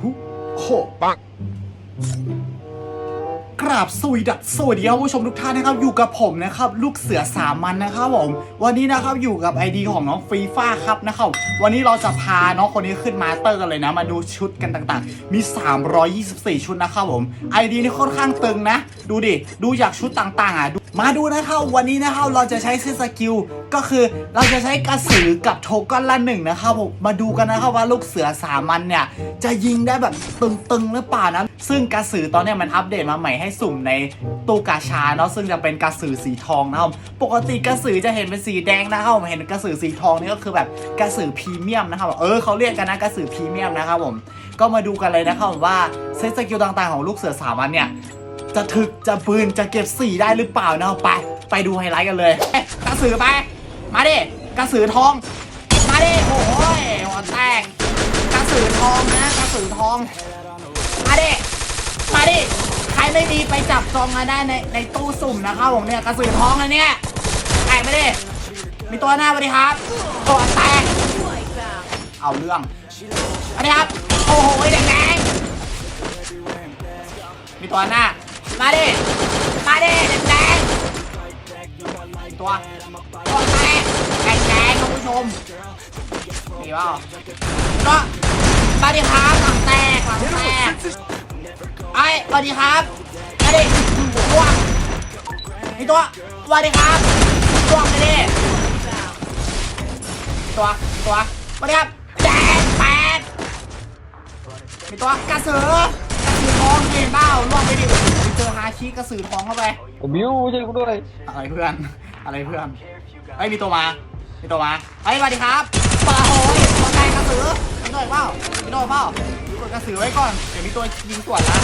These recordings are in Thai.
ฮุโหปังกราบสวีดัสสวัสดีครับผู้ชมทุกท่านนะครับ อยู่กับผมนะครับ ลูกเสือสามัญนะครับผม วันนี้นะครับอยู่กับไอดีของน้องฟีฟ้าครับนะครับ วันนี้เราจะพาน้องคนนี้ขึ้นมาสเตอร์กันเลยนะ มาดูชุดกันต่างๆ มี 324 ชุดนะครับผมไอดีนี่ค่อนข้างตึงนะ ดูดิ ดูจากชุดต่างๆอะดู มาดูนะครับวันนี้นะครับเราจะใช้ซตสกิลก็คือเราจะใช้กระสือกับโทก้อนละหนึ่งนะครับผมมาดูกันนะครับว่าลูกเสือสามัญเนี่ยจะยิงได้แบบตึงๆหรือเปล่านะซึ่งกระสือตอนนี้มันอัปเดตมาใหม่ให้สุ่มในตู้กาชาเนาะซึ่งจะเป็นกระสือสีทองนะครับปกติกระสือจะเห็นเป็นสีแดงนะครับผมเห็นกระสือสีทองนี่ก็คือแบบกระสือพรีเมียมนะครับเออเขาเรียกกันนะกระสือพรีเมียมนะครับผมก็มาดูกันเลยนะครับว่าเซตสกิลต่างๆของลูกเสือสามัญเนี่ย จะถึกจะปืนจะเก็บสีได้หรือเปล่านะไป ไปดูไฮไลท์กันเลยเอ้ยกระสือไป มาดิกระสือทอง มาดิโอ้ยหัวแตกกระสือทองนะกระสือทอง มาดิมาดิใครไม่มีไปจับจองกันได้ในในตู้สุ่มนะครับผมเนี่ยกระสือทองนเนี่ยแตกมาดิมีตัวหน้าสวัสดีครับตัวแตกเอาเรื่องสวัสดีครับโอ้โหแดงแดงมีตัวหน้า มาดิ มาดิแดงๆตัวตัวแตกแดงแดงคุณผู้ชมมีเปล่าก็มาดิครับหลังแตกหลังแตกไอ้สวัสดีครับมาดิตัวมีตัวสวัสดีครับตัวไปดิตัวตัวสวัสดีครับแดงแปดมีตัวกระสือกระสือทองเห็นเปล่าล่วงไปดิ จอฮาชิกระสือทองเข้าไปบิวช่วยกูด้วยอะไรเพื่อน อะไรเพื่อนเฮ้ยมีตัวมามีตัวมาเฮ้ยสวัสดีครับปลาโหยตัวแตงกระสือมีตัวอีกเปล่ามีตัวเปล่าตัวกระสือไว้ก่อน เดี๋ยวมีตัวยิงสวนนะ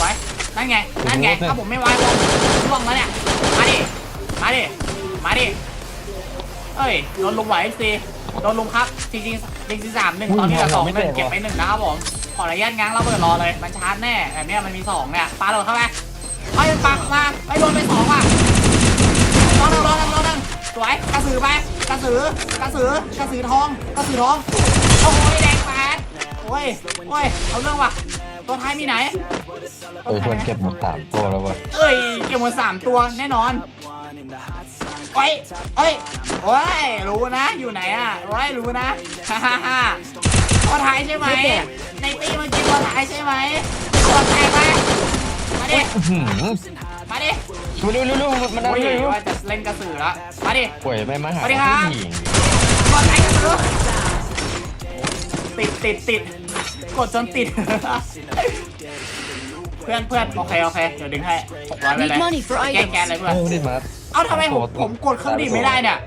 ไว้นั่นไง นั่นไง ถ้าผมไม่ไว้วงล่วงแล้วเนี่ย มาดิ มาดิ มาดิ เอ้ยโดนลุมไหวสิโดนลุมครับจริงๆจริงจริงสามหนึ่งตอนนี้เหลือสองหนึ่งเก็บไปหนึ่งนะครับผม ขออนุญาตง้างเราเปิดรอเลยมันชาร์จแน่แบบเนี้ยมันมีสองเนี่ยปาโดดเข้าไปไอ้ยปักมาไอ้ยโดนไปสองว่ะรอหนึ่งรอหนึ่งรอหนึ่งสวยกระสือไปกระสือกระสือกระสือทองกระสือทองโอ้ยแดงแปดโอ้ยโอ้ยเอาเรื่องว่ะตัวท้ายมีไหนเออเพื่อนเก็บหมดสามตัวแล้วเว้ยเอ้ยเก็บหมดสามตัวแน่นอนโอ้ยโอ้ยโอ้ยรู้นะอยู่ไหนอะโอ้ยรู้นะฮ่าฮ่า ฮ่าตัวท้ายใช่ไหมในตีเมื่อกี้ตัวท้ายใช่ไหมตัวแตกไหมมาดิหืมมาดิมาดูเร็วๆมันได้โอ้ยเร็วว่าจะเล่นกระสือแล้วมาดิป่วยไม่มาหาสวัสดีครับผู้หญิงกดไลค์กันเถอะติดติดติดกดจนติด เพื่อนเพื่อนโอเคโอเคเดี๋ยวดึงให้หกร้อยไปเลย Need money for แกล้ง items แกนเลยเพื่อนเออนี่มาเอ้าทำไมผมผมกดเครื่องดีดไม่ได้เนี่ย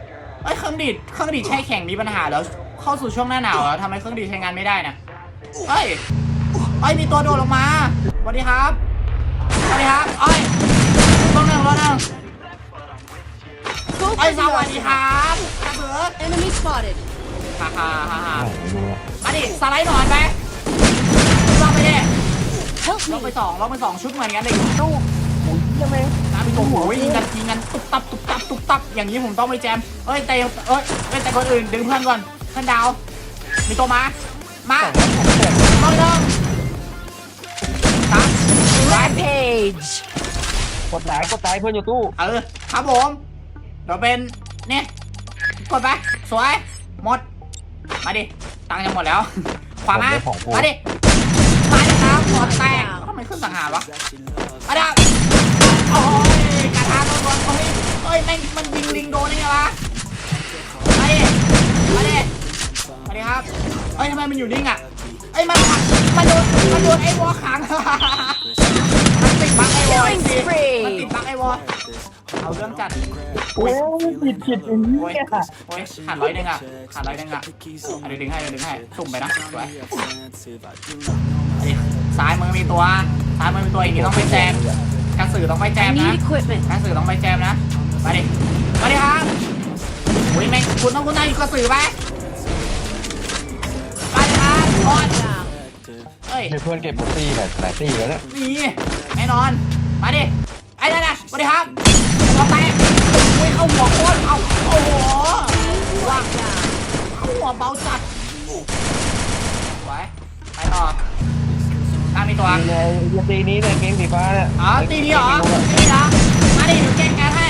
เอ้ยเครื่องดีดเครื่องดีดใช้แข่งมีปัญหาแล้ว เข้าสู่ช่วงหน้าหนาวแล้วทำไมเครื่องดีดใช้งานไม่ได้เนี่ยเฮ้ยเอ้ยมีตัวโดดลงมาสวัสดีครับสวัสดีครับเอ้ยต้องหนึ่งรอหนึ่ง Go เอ้ย for ส the วัสดีครับกระเสือ enemy spotted. ฮ่าฮ่าฮ่าฮ่าไม่รู้อะมาดิสไลด์หนอนไปลองไปดิ Help ลองไป me. สองลองไปสองชุดเหมือนกันเลยตู้น้ำไปตัวหัวยิงกันยิงกันตุ๊บตับตุ๊บตับตุ๊บตับอย่างนี้ผมต้องไปแจมเอ้ยแต่เอ้ยเอ้ยแต่คนอื่นดึงเพื่อนก่อน เพื่อนดาว มีตัวมา มาลองเดิมสามไป Rampage. กดตายกดตายเพื่อนอยู่ตู้เออ ครับผม เดี๋ยวเป็น เนี่ย กดไป สวย หมด มาดิ ตังค์จะหมดแล้วขวามา มาดิ มาดิครับหมดแตกทำไมขึ้นสังหารวะมาดิครับโอ้ยกระทาโดนโดนโอ้ยเอ้ยแม่งมันยิงลิงโดนได้ไงวะ มาดิครับเอ้ยทำไมมันอยู่นิ่งอะเอ้ยมันขังมันโดนมันโดนไอ้วอขังมันติดบั๊กไอ้วอไอ้สิ Killing spree มันติดบั๊กไอ้วอเอาเรื่องจัดโอ้ยผิดผิดอย่างนี้โอ้ยโอ้ยขาดร้อยหนึ่งอะขาดร้อยหนึ่งอะอะเดี๋ยวดึงให้เดี๋ยวดึงให้สุ่มไปนะสวยอันนี้ซ้ายมือมีตัวซ้ายมือมีตัวอีกทีต้องไปแจมกระสือต้องไปแจ I มนะ need equipment. กระสือต้องไปแจมนะมาดิมาดิครับโอ้ยแม่งคุณต้องคุณได้กระสือไปมา ดิครับกดเอ้ย มีเพื่อนเก็บหมดตีหลายหลายตีแล้วเนี่ยนี่แน่นอน มาดิ ไอ้นั่นนะมาดิครับเราแตกโอ้ยเข้าหัวโคตรเอา โอ้โหว่างเข้าหัวเบาจัดไว้ไปต่อมีตัวนี่ไงไอ้ตีนี้เนี่ยเกมสีฟ้าเนี่ยอ๋อตีนี้เหรอตีนี้เหรอมาดิเดี๋ยวแกงกันให้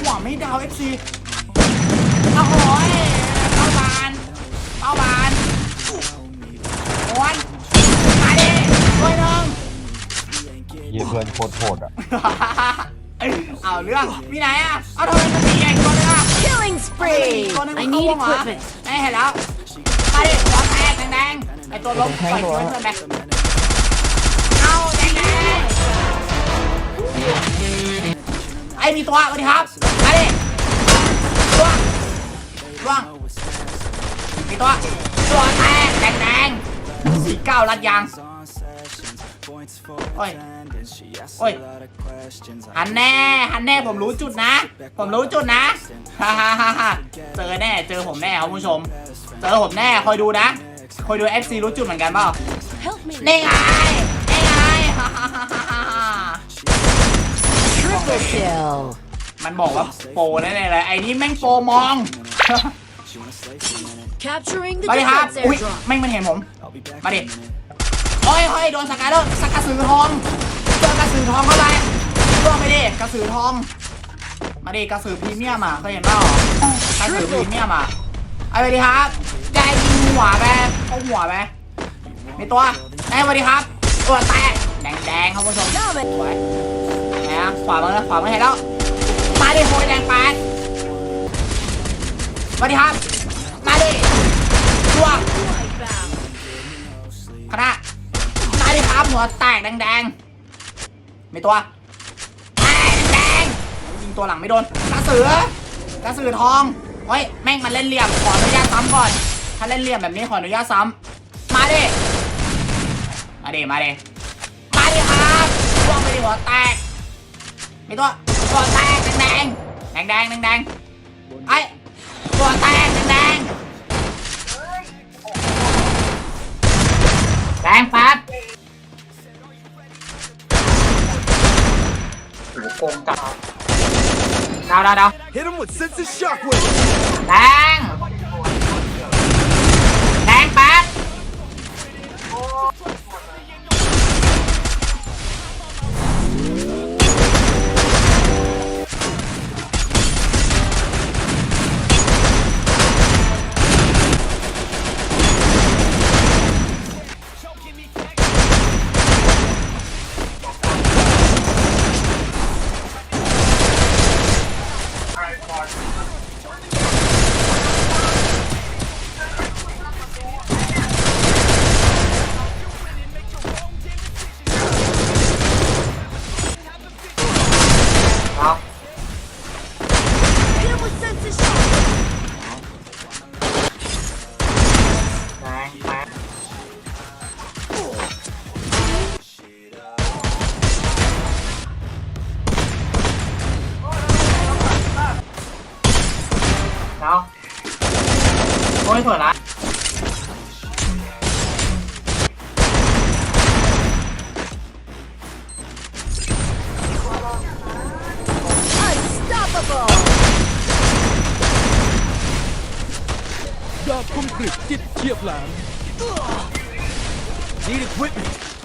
หัวไม่ดาวเอฟซีโอ้โหยเข้าบานเข้าบาน ยี่ยเพื่อนโคตรโหดอะ เอาเรื่องมีไหนอะ เอาทำไมมันตีเองตัวนึงอะ Killing spree. ตัวนึง I เข้า need วงเหรอ equipment. ไม่เห็นแล้วมาดิหัวแตกแดงๆไอตัวล้มปล่อยตัวเพื่อนไปเอาแดงๆไอมีตัวสวัสดีครับมาดิตัวตัวมีตัวตัวแตกแดงๆสี่เก้าลัดยาง โอ้ยโอ้ยหันแน่หันแน่ผมรู้จุดนะ ผมรู้จุดนะฮ่าฮ่าฮ่าฮ่าเจอแน่เจอผมแน่ครับคุณผู้ชม เจอผมแน่คอยดูนะคอยดู FC รู้จุดเหมือนกันเปล่า Help me. นี่ไงนี่ไงฮ่าฮ่าฮ่าฮ่าฮ่า Triple kill. มันบอกว่าโปรแน่ๆเลยไอ้นี่แม่งโปรมอง Capturing the มาดิครับ defense อุ้ย airdrop. แม่งมันเห็นผมมาดิ โอ้ยโอ้ยโดนสกัดแล้วสกัดสือทองเจอกระสือทองเข้าไปร่วงไปดิกระสือทอง มาดิกระสือพรีเมียมอะเคยเห็นเปล่ากระสือพรีเมียมอะเอาไปดิครับใจยิงหัวไปเข้าหัวไปมีตัวไอ้สวัสดีครับ ตัวแตกแดงแดงครับผู้ชมสวยนะขวามือขวามือเห็นแล้วมาดิโอยแดงแปดสวัสดีครับ มาดิตัวคณะ ดิครับหัวแตกแดงแดงๆมีตัวแตกแดงๆยิงตัวหลังไม่โดนกระสือกระสือทองเฮ้ยแม่งมันเล่นเหลี่ยมขออนุญาตซ้ำก่อน ถ้าเล่นเหลี่ยมแบบนี้ขออนุญาตซ้ำมาดิมาดิมาดิมาดิครับล่วงไปดิหัวแตกไมีตัวตัวแตกแดงแดงแดงแดงแดงไอ้ตัวแตก ดาวดาวดาว Hit him with sense of shockwave. แยสวยละยอดคมกริบจิตเทียบแหลม Need equipment.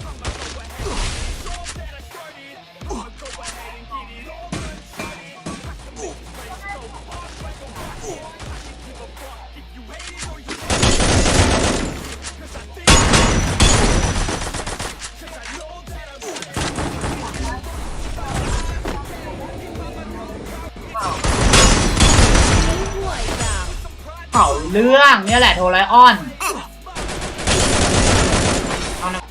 เรื่องเนี่ยแหละโทรไลออนเอาหนึ่ง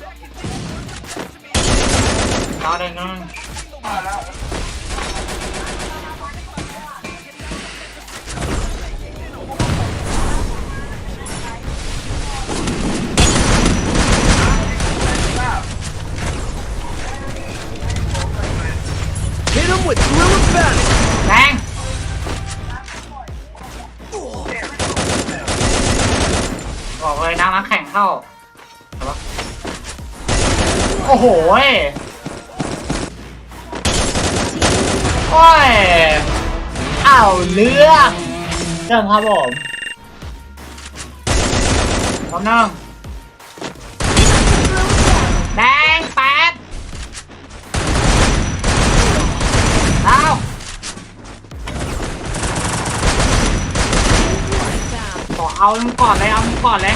เอาหนึ่งเอาหนึ่ง Hit บอกเลยนะนักแข่งเข้าอาวะโอ้โหโอ้ยเอาเรื่องเรื่องครับผมพร้อมนั่ง มึงก่อนเลย เอามึงก่อนเลย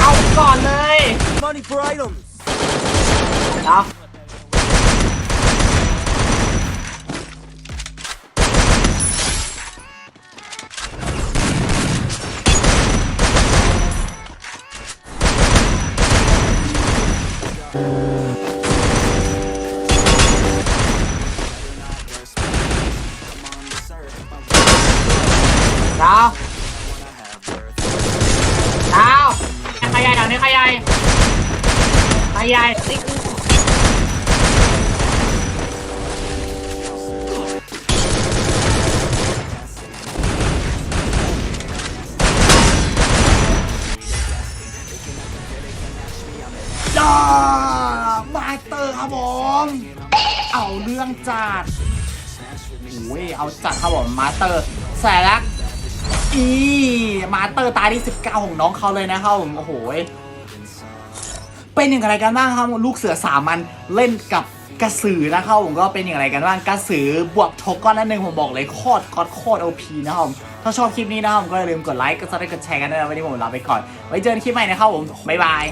เอามึงก่อนเลย Money for items. เอา เอาจัดครับผมมาสเตอร์แสลักอีมาสเตอร์ตาที่ 19 ของน้องเขาเลยนะครับผมโอ้โหเป็นอย่างไรกันบ้างครับลูกเสือสามัญเล่นกับกระสือนะครับผมก็เป็นอย่างไรกันบ้างกระสือบวกโทก้อนนั่นหนึ่งผมบอกเลยโคตรกอดโคตรโอพีนะครับผมถ้าชอบคลิปนี้นะครับผมก็อย่าลืมกดไลค์กดซับสไครต์กดแชร์กันด้วยนะวันนี้ผมลาไปก่อนไว้เจอกันคลิปใหม่นะครับผมบ๊ายบาย